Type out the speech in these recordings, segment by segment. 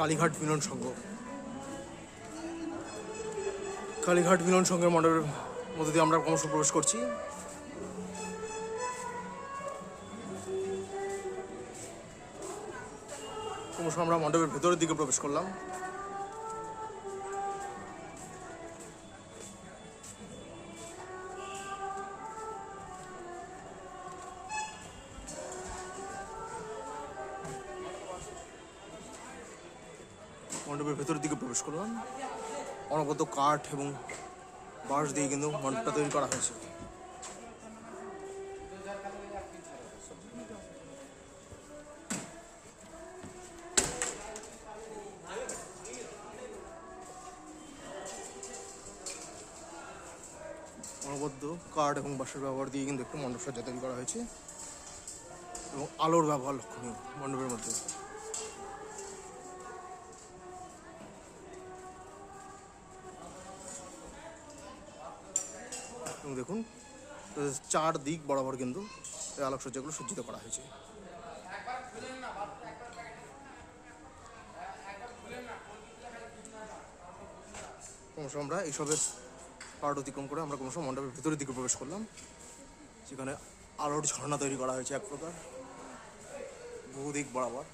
কালীঘাট মিলন সংঘ। কালীঘাট মিলন সংঘের মণ্ডপের মধ্যে দিয়ে আমরা ক্রমশ প্রবেশ করছি। ক্রমশ আমরা মণ্ডপের ভেতরের দিকে প্রবেশ করলাম। মণ্ডপের ভেতরের দিকে প্রবেশ করলাম। অনবদ্য কাঠ এবং বাঁশ দিয়ে কিন্তু মণ্ডপটা তৈরি করা হয়েছে। অনবদ্য কাঠ এবং বাঁশের ব্যবহার দিয়ে কিন্তু একটু মণ্ডপ সজ্জা তৈরি করা হয়েছে। এবং আলোর ব্যবহার লক্ষণীয় মণ্ডপের মধ্যে। দেখুন চার দিক বরাবর কিন্তু এই আলোকসজ্জাগুলো সজ্জিত করা হয়েছে। ক্রমশ আমরা এইসবের পার্ট অতিক্রম করে আমরা ক্রমশ মণ্ডপের ভিতরের দিকে প্রবেশ করলাম সেখানে আলোর ঝর্ণা তৈরি করা হয়েছে এক প্রকার বহু দিক বরাবর।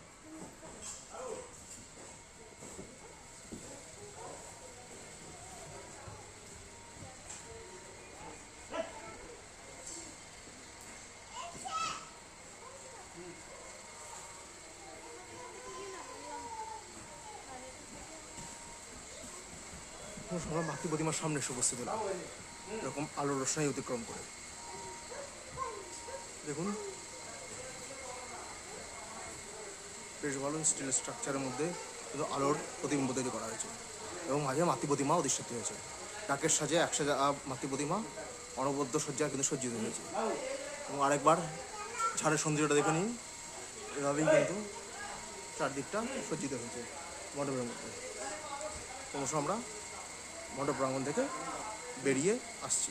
আমরা মাতৃ প্রতিমার সামনে এসে উপস্থিত হলাম। এরকম আলোর রোশনাই অতিক্রম করে। দেখুন। বেশ ভালো স্টিল স্ট্রাকচারের মধ্যে কিন্তু আলোর প্রতিবিম্ব তৈরি করা হয়েছে। এবং মাঝে মাতৃ প্রতিমা অধিষ্ঠিত হয়েছে। ডাকের সাজে একশো মাতৃ প্রতিমা অনবদ্য সজ্জা কিন্তু সজ্জিত হয়েছে। এবং আরেকবার ঝাড়ের সৌন্দর্যটা দেখে নিন। এভাবেই কিন্তু চারদিকটা সজ্জিত হয়েছে। মণ্ডপের মধ্যে। ক্রমশ আমরা মণ্ডপ প্রাঙ্গণ থেকে বেরিয়ে আসছি।